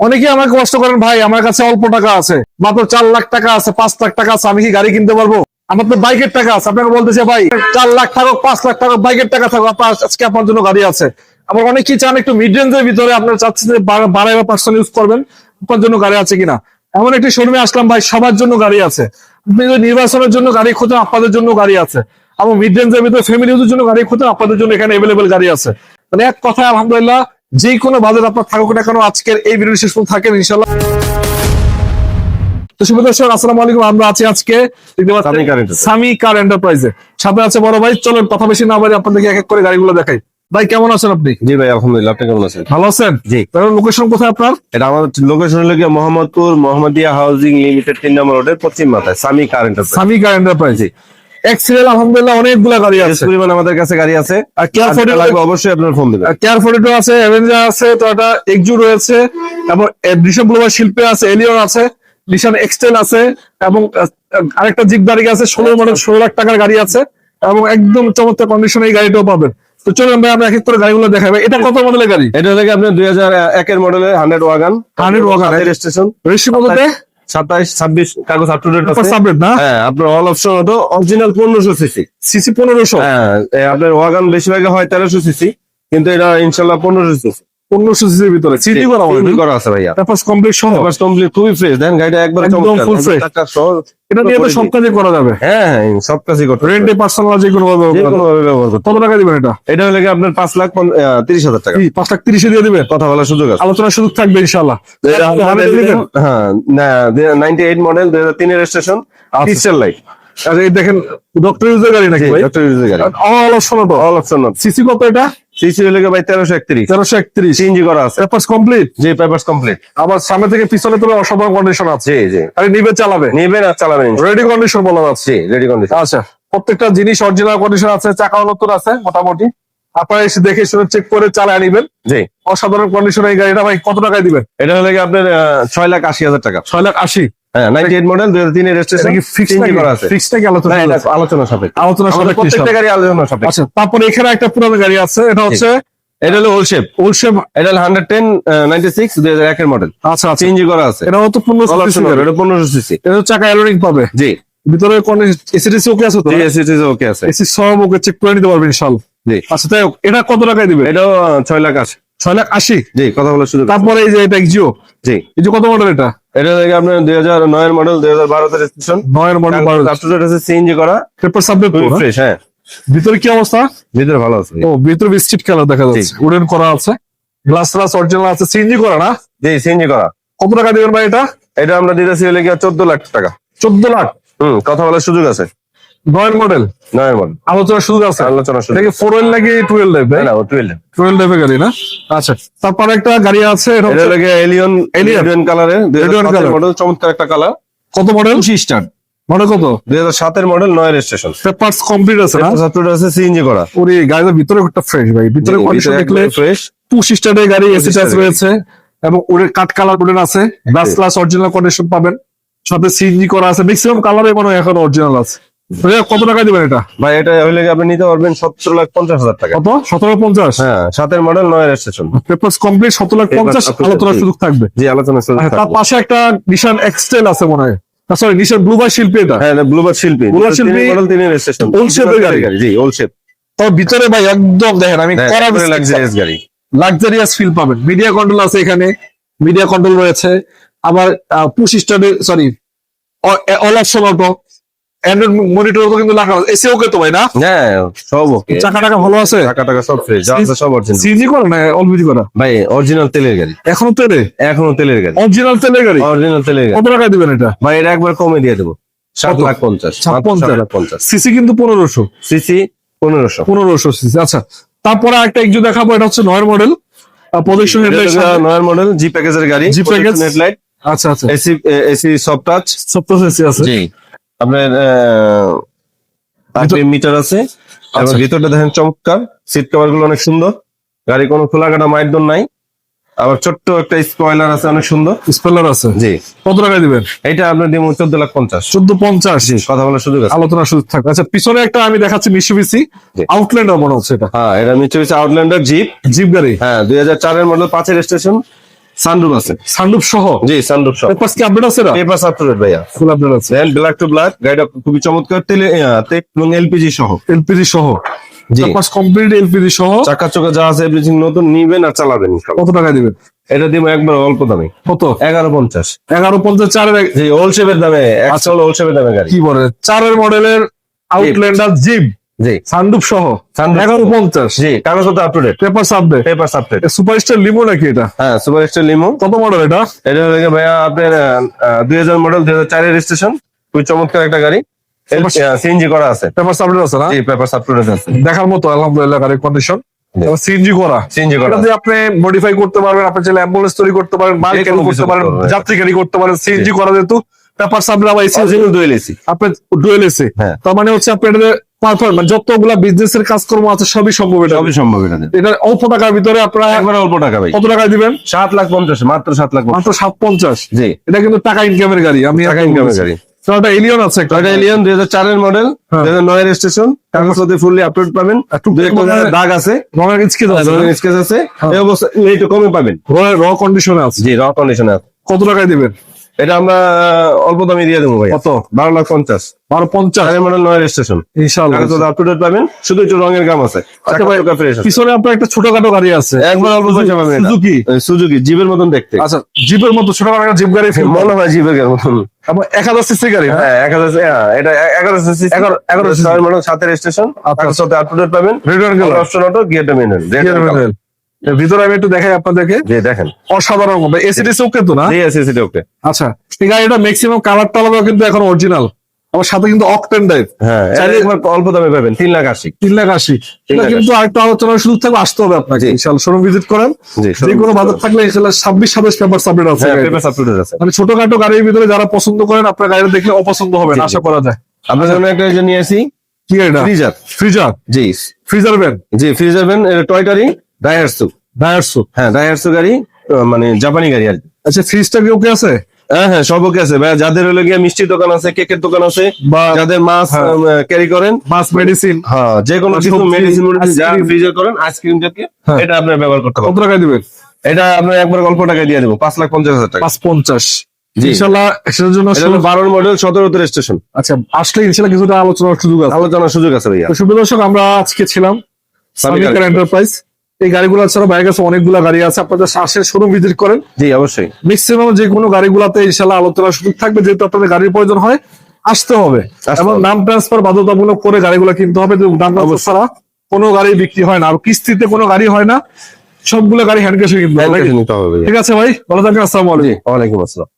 অনেকে আমাকে কষ্ট করেন, ভাই, আমার কাছে অল্প টাকা আছে, মাত্র চার লাখ টাকা আছে, পাঁচ লাখ টাকা আছে, আমি কি গাড়ি কিনতে পারব? আমার তো বাইকের টাকা আছে, আপনাকে বলতেছে, ভাই, চার লাখ থাকুক, পাঁচ লাখ টাকা বাইকের টাকা থাকুক, আপনার আজকে আপনার জন্য গাড়ি আছে। আবার অনেকেই চান একটু মিড রেঞ্জের ভিতরে আপনার চাচ্ছেন যে বারো বা পার্সেন্ট ইউজ করবেন, আপনার জন্য গাড়ি আছে কিনা। এমন একটি শোরুমে আসলাম, ভাই, সবার জন্য গাড়ি আছে। আপনি যদি নির্বাচনের জন্য গাড়ি খোঁজেন, আপনাদের জন্য গাড়ি আছে। এবং মিড রেঞ্জের ভিতরে ফ্যামিলি ইউজের জন্য গাড়ি খোঁজেন, আপনাদের জন্য এখানে অ্যাভেলেবেল গাড়ি আছে। মানে এক কথায়, আলহামদুলিল্লাহ যে কোনো বাজার আপনার থাকুক না কেন আজকের এই ভিডিও শেষ পর্যন্ত থাকেন ইনশাল্লাহ তো শুভ দর্শক আসসালামু আলাইকুম। আমরা আছি আজকে সামি কার এন্টারপ্রাইজ। সাথে আছে বড় ভাই চলুন কথা বেশি না বাড়ি আপনাদেরকে এক এক করে গাড়িগুলো দেখাই। ভাই কেমন আছেন আপনি? জি ভাই আলহামদুলিল্লাহ আপনি কেমন আছেন? ভালো আছেন? জি। লোকেশন কোথায় আপনার? এটা আমাদের লোকেশন হলো গিয়ে মোহাম্মদপুর মোহাম্মদিয়া হাউজিং লিমিটেড তিন নম্বর রোডের পশ্চিম মাথায় Sami car enterprise Sami car এন্টারপ্রাইজে এক্সেল আলহামদুলিল্লাহ অনেকগুলা গাড়ি আছে। পরিমাণ আমাদের কাছে গাড়ি আছে। আর কেয়ার ফোর্টি লাগবে অবশ্যই আপনার ফোন দেবেন। কেয়ার ফোর্টি আছে অ্যাভেঞ্জার আছে টয়োটা এক্সু রয়েছে এবং ডিসন গ্লোবাল শিল্পে আছে এলিয়ন আছে নিশান এক্সটেল আছে এবং আরেকটা জিপ গাড়ি আছে ষোলো মডেল ষোলো লাখ টাকার গাড়ি আছে এবং একদম চমৎকার কন্ডিশনে এই গাড়িটাও পাবেন। তো চলুন ভাই আমরা এক এক করে গাড়িগুলো ভাই এটা কত মডেলের গাড়ি? এটা গিয়ে আপনার দুই হাজার একের মডেলের hundred wagon 100 wagon, station registry কততে সাতাইশ ছাব্বিশ কাগজ আপ টু ডেট আছে। না? হ্যাঁ আপনার অল অপশন হতো অরিজিনাল পনেরোশো সিসি সিসি পনেরোশো? হ্যাঁ আপনার ওয়াগান বেশিরভাগ হয় তেরোশো সিসি কিন্তু এটা ইনশাল্লাহ পনেরোশো সিসি পনেরোশো সিসির ভিতরে সিটি করা হবে করা আছে ভাইয়া। তারপর কমপ্লিট সহ। এবার কমপ্লিট খুবই ফ্রেশ দেন গাড়িটা একবার একদম। এটা তো সব করা যাবে। হ্যাঁ হ্যাঁ সব কাজই করতে রেন্টে পার্সোনাল যে কোনো ভাবে যে ব্যবহার করতে কত টাকা দিবেন এটা? এটা হলে আপনার পাঁচ লাখ তিরিশ হাজার টাকা। পাঁচ লাখ তিরিশে দিয়ে দিবেন? কথা বলার সুযোগ আছে। আলোচনার সুযোগ থাকবে ইনশাল্লাহ? হ্যাঁ নাইনটি এইট মডেল দুই হাজার তিনের স্টেশন লাইট আচ্ছা এই দেখেন ডক্টর ইউজের গাড়ি নাকি ডক্টর ইউজের গাড়ি। All option all option CC কত এটা? সিসি হলে ভাই তেরোশো একত্রিশ। তেরোশো একত্রিশ। করা আছে। পেপার্স কমপ্লিট জি পেপার্স কমপ্লিট আবার সামনে থেকে পিছনে অসাধারণ কন্ডিশন আছে। জি জি। নিবে চালাবে। নেবেন আর চালাবেন রেডি কন্ডিশন বলা যাচ্ছে। রেডি কন্ডিশন আচ্ছা প্রত্যেকটা জিনিস অরিজিনাল কন্ডিশন আছে চাকা নতুন আছে মোটামুটি। আপনারা এসে দেখে শুনে চেক করে চালায় নিবেন। জি। অসাধারণ কন্ডিশন এই গাড়িটা ভাই কত টাকায় দিবেন? এটা হলে আপনার ছয় লাখ আশি হাজার টাকা। ছয় লাখ আশি। হ্যাঁ নাইনটি এইট মডেল দুই হাজার তিনের কি ফিক্স সিএনজি করা আছে। ফিক্স নাকি আলোচনা আলোচনা সাপেক্ষ। আলোচনা সাপেক্ষে প্রত্যেকটা গাড়ি আলোচনা সাপেক্ষ। আচ্ছা তারপরে এখানে একটা পুরানো গাড়ি আছে এটা হচ্ছে এটা হলো ওলশেপ ওলশেপ এটা হলো হান্ড্রেড টেন নাইনটি সিক্স দুই হাজার একের মডেল আচ্ছা আচ্ছা। করা আছে। এটা পনেরোশো সিসি এটা চাকা এলোরিং পাবে? জি। ভিতরে কোন এসিডিসি ওকে আছে তো জি ওকে আছে। এসি সব ওকে চেক করে নিতে জি। আচ্ছা তাই এটা কত টাকায় দিবে? ছয় লাখ আছে ছয় লাখ আশি? জি কথা বলার সুযোগ তারপরে এই যে এটা জি। এই যে কত মডেল এটা? এটা থেকে আপনার দুই হাজার নয়ের মডেল দুই হাজার বারোতে রেজিস্ট্রেশন নয়ের মডেল বারো আছে সিএনজি করা। পেপার সাবজেক্ট ফ্রেশ হ্যাঁ? ভিতরে কি অবস্থা? ভিতরে ভালো আছে। ও ভিতরে বিস্কিট কালার দেখা যাচ্ছে। উডেন করা আছে। গ্লাস গ্লাস অরিজিনাল আছে। সিএনজি করা না? জি সিএনজি করা। কত টাকা দিবেন ভাই এটা? এটা আমরা দিতেছি হলে গিয়ে চোদ্দ লাখ টাকা। চোদ্দ লাখ? হুম কথা বলার সুযোগ আছে। নয়ের মডেল নয়ের মডেল আলোচনার সুযোগ আছে? আলোচনা এটা ফোর হুইল নাকি টুয়েলভ লাইফ না টুয়েলভ টুয়েলভ লাইফের গাড়ি না? আচ্ছা তারপরে একটা গাড়ি আছে এটা এলিয়ন এলিয়ন কালারে হাজার colour। মডেল চমৎকার একটা কালার কত মডেল স্টার মডেল কত? দুই হাজার সাতের মডেল নয়ের স্টেশন পেপারস কমপ্লিট আছে না? আছে সিএনজি করা। ওরে গাড়ির ভিতরে একটা ফ্রেশ ভাই। ভিতরে কন্ডিশন দেখলে ফ্রেশ পুশ স্টারের গাড়ি এসি টাচ রয়েছে। এবং ওর কাট কালার কোডেন আছে। গ্লাস গ্লাস অরিজিনাল কন্ডিশন পাবেন। সাথে সিএনজি করা আছে। ম্যাক্সিমাম কালারে মনে হয় এখন অরিজিনাল আছে। কত টাকা দিবেন এটা? ভাই এটা হলে আপনি নিতে পারবেন সতেরো লাখ পঞ্চাশ হাজার টাকা। কত? সতেরো পঞ্চাশ? হ্যাঁ সাতের মডেল নয়ের স্টেশন কমপ্লিট সতেরো লাখ পঞ্চাশ complete, আলোচনার সুযোগ থাকবে। জি আলোচনা আচ্ছা, তার পাশে একটা নিশান এক্সটেল আছে মনে হয়। সরি নিশান ব্লু শিল্পী এটা। হ্যাঁ ব্লুবার শিল্পী। Bluebird শিল্পী, মডেল তিনের স্টেশন গাড়ি। জি শেপ ভিতরে ভাই একদম দেখেন আমি করা লাক্সারিয়াস গাড়ি। লাক্সারিয়াস ফিল পাবেন। মিডিয়া কন্ট্রোল আছে এখানে। মিডিয়া কন্ট্রোল রয়েছে। আবার push স্টার্টে sorry all option auto Android monitor তো কিন্তু লাগা এসি ওকে তো ভাই না? হ্যাঁ সব ওকে। চাকা টাকা ভালো আছে? টাকা টাকা সব ফ্রেশ যা আছে সব অরিজিনাল সিজি করে না অলবিজি করা? ভাই অরিজিনাল তেলের গাড়ি। এখনও তেলে? এখনও তেলের গাড়ি। অরিজিনাল তেলের গাড়ি? অরিজিনাল তেলের গাড়ি। কত টাকা দিবেন এটা? ভাই এটা একবার কমে দিয়ে দেবো। সাত লাখ পঞ্চাশ। পঞ্চাশ? পঞ্চাশ। সিসি কিন্তু পনেরোশো। সিসি পনেরোশো। পনেরোশো সিসি আচ্ছা। তারপরে একটা একটু দেখাবো এটা হচ্ছে নয়ের মডেল প্রজেকশন হেডলাইট নয়ের মডেল জি প্যাকেজের গাড়ি। G package? হেডলাইট আচ্ছা আচ্ছা। এসি এসি সফট টাচ সপ্তাহ এসি আছে। জি। আপনার আরপিএম মিটার আছে। এবং আচ্ছা। ভিতরটা দেখেন চমৎকার। সিট কভারগুলো অনেক সুন্দর। গাড়ি কোনো খোলা কাটা মাইটদন নাই। আবার ছোট্ট একটা স্পয়লার আছে অনেক সুন্দর। স্পেলার আছে? জি। কত টাকা দিবেন? এটা আপনার দিব চোদ্দ লাখ পঞ্চাশ। চোদ্দ পঞ্চাশ? কথা বলার সুযোগ আছে। আলোচনার সুযোগ থাকবে। আচ্ছা পিছনে একটা আমি দেখাচ্ছি মিশুবিসি। আউটল্যান্ডার মনে হচ্ছে এটা। হ্যাঁ এটা মিচুবিসি আউটল্যান্ডার জিপ জিপ গাড়ি? হ্যাঁ দুই হাজার চারের মডেল পাঁচের স্টেশন সানরুফ আছে। সানরুফ সহ? জি সানরুফ পেপারস কি আপডেট আছে না? ভাইয়া। ফুল আপডেট আছে। দেন ব্ল্যাক টু ব্ল্যাক গাড়িটা খুবই চমৎকার তেলে এবং এলপিজি সহ। এলপিজি সহ? পেপারস কমপ্লিট এলপিজি সহ? চাকা চোখা যা আছে এভরিথিং নতুন নিবেন আর চালাবেন কত টাকা দিবেন? এটা দিব একবার অল্প দামে। কত? এগারো পঞ্চাশ। এগারো পঞ্চাশ চারের এক- জি ওল শেপের দামে একশো ওল শেপের দামে গাড়ি। কি বলে? চারের মডেলের আউটল্যান্ডার জিপ জি। সানরুফ সহ। এগারো পঞ্চাশ। জি কাগজপত্র up to date paper update paper supported superstar limo নাকি এটা? হ্যাঁ সুপার এক্সট্রা লিমো কত মডেল এটা? এটা হলো ভাইয়া আপনার দুই হাজার মডেল দুই হাজার চারের রেজিস্ট্রেশন খুবই চমৎকার একটা গাড়ি। সিএনজি করা আছে। পেপার আপডেট আছে না? জি পেপার সাপোর্টেড আছে। দেখার মতো আলহামদুলিল্লাহ গাড়ির কন্ডিশন। সিএনজি করা। সিএনজি করা। দিয়ে আপনি মডিফাই করতে পারবেন আপনি চাইলে অ্যাম্বুলেন্স তৈরি করতে পারেন মাল ক্যারি করতে পারেন যাত্রী ক্যারি করতে পারেন সিএনজি করা যেহেতু পেপার সাবলে আবার এসি dual AC আপনি ডুয়েল এসি হ্যাঁ। তার মানে হচ্ছে আপনি এটা পারফর্ম মানে যতগুলা বিজনেস এর কাজকর্ম আছে সবই সম্ভব এটা। সবই সম্ভব এটা। এটা অল্প টাকার ভিতরে আপনারা একবার অল্প টাকা ভাই। কত টাকায় দিবেন? সাত লাখ পঞ্চাশ মাত্র সাত লাখ মাত্র সাত পঞ্চাশ। জি। এটা কিন্তু টাকা ইনকামের গাড়ি আমি টাকা ইনকামের গাড়ি। এলিয়ন আছে এলিয়ন মডেল হ্যাঁ। স্টেশন কাগজপত্র ফুললি আপলোড পাবেন। দাগ আছে। রঙের স্কেচ আছে রঙের স্কেচ আছে। হ্যাঁ। এই অবস্থা একটু কমে পাবেন। র কন্ডিশনে আছে। জি র কন্ডিশনে আছে। কত টাকায় দিবেন? এটা আমরা অল্প দামে দিয়ে দেবো ভাই কত? বারো লাখ পঞ্চাশ। বারো পঞ্চাশ? মডেল স্টেশন ইনশাল্লাহ আপ টু ডেট পাবেন শুধু একটু রঙের গাম আছে। আচ্ছা আছে। পিছনে আপনার একটা ছোটখাটো গাড়ি আছে। একবার অল্প পয়সা পাবেন সুজুকি? সুজুকি জিপের মতন দেখতে। আচ্ছা জিপের মতো ছোটখাটো একটা জিপ গাড়ি ফেলব মনে হয় জিপের মতন। এবং এক হাজার সিসি গাড়ি হ্যাঁ? হ্যাঁ এক হাজার হ্যাঁ, এটা এগারো সিসি। এগারো- এগারো এগারো ছয় মডেল সাতের স্টেশন আচ্ছা। কাগজপত্র আপ টু ডেট পাবেন রেডিয়ান গেল অপশন অটো গিয়ারটা মেনুয়াল ভিতরে আমি একটু দেখাই আপনাদেরকে। জি দেখেন। অসাধারণ এসিডিসি ওকে তো না? জি আছে ওকে। আচ্ছা এই গাড়িটা ম্যাক্সিমাম কালার টালারও কিন্তু এখন অরিজিনাল আমার সাথে কিন্তু অকটেন ড্রাইভ হ্যাঁ অল্প দামে পাবেন তিন লাখ আশি। তিন লাখ আশি। এটা কিন্তু আরেকটা আলোচনার সুযোগ থাকবে আসতে হবে আপনাকে। ইনশাল্লাহ শোরুম ভিজিট করেন। যে কোনো বাজার থাকলে ইনশাল্লাহ ছাব্বিশ সাতাশ পেপার সাবমিট আছে হ্যাঁ পেপার সাবস্টিটিউট আছে। মানে ছোটখাটো গাড়ির ভিতরে যারা পছন্দ করেন আপনার গাড়িটা দেখলে অপছন্দ হবে না। আশা করা যায়। আপনার জন্য একটা নিয়ে আসি। কি এটা ফ্রিজার ফ্রিজার জি। ফ্রিজার ভ্যান জি ফ্রিজার ভ্যান টয়টারি ডায়ারসু ডায়ারসো হ্যাঁ ডায়ারসু গাড়ি মানে জাপানি গাড়ি আর কি। আচ্ছা ফ্রিজটা কি ওকে আছে? হ্যাঁ হ্যাঁ সব ওকে আছে। ভাই যাদের হলো গিয়ে মিষ্টির দোকান আছে কেকের দোকান আছে বা যাদের মাছ। ক্যারি করেন মাছ মেডিসিন হ্যাঁ যে কোনো কিছু মেডিসিন যা। ফ্রিজার করেন আইসক্রিম জাতীয় হ্যাঁ। এটা আপনার ব্যবহার করতে কত পারবেন টাকায় দিবেন? এটা আপনার একবার অল্প টাকায় দিয়ে দেবো পাঁচ লাখ পঞ্চাশ হাজার টাকা। পাঁচ পঞ্চাশ। ইনশাল্লাহ সেটার জন্য বারোর মডেল সতেরোতে স্টেশন আচ্ছা আসলে ইনশাল্লাহ কিছুটা আলোচনার সুযোগ আছে। আলোচনার সুযোগ আছে ভাইয়া। তো আমরা আজকে ছিলাম সামিকার এন্টারপ্রাইজ এই গাড়িগুলো ছাড়া বাইরের কাছে অনেকগুলো গাড়ি আছে। আপনাদের আসে শোরুম ভিজিট করেন। জি অবশ্যই। ম্যাক্সিমাম যে কোনো গাড়িগুলোতে ইনশাল্লাহ আলোচনার সুযোগ থাকবে যেহেতু আপনাদের গাড়ির প্রয়োজন হয় আসতে হবে। এবং নাম ট্রান্সফার বাধ্যতামূলক করে গাড়িগুলো কিনতে হবে নাম ছাড়া কোনো গাড়ি বিক্রি হয় না। আর কিস্তিতে কোনো গাড়ি হয় না সবগুলো গাড়ি হ্যান্ড ক্যাশে কিনতে হবে ঠিক আছে ভাই ভালো থাকবেন আসসালামু আলাইকুম। ওয়ালাইকুম আসসালাম।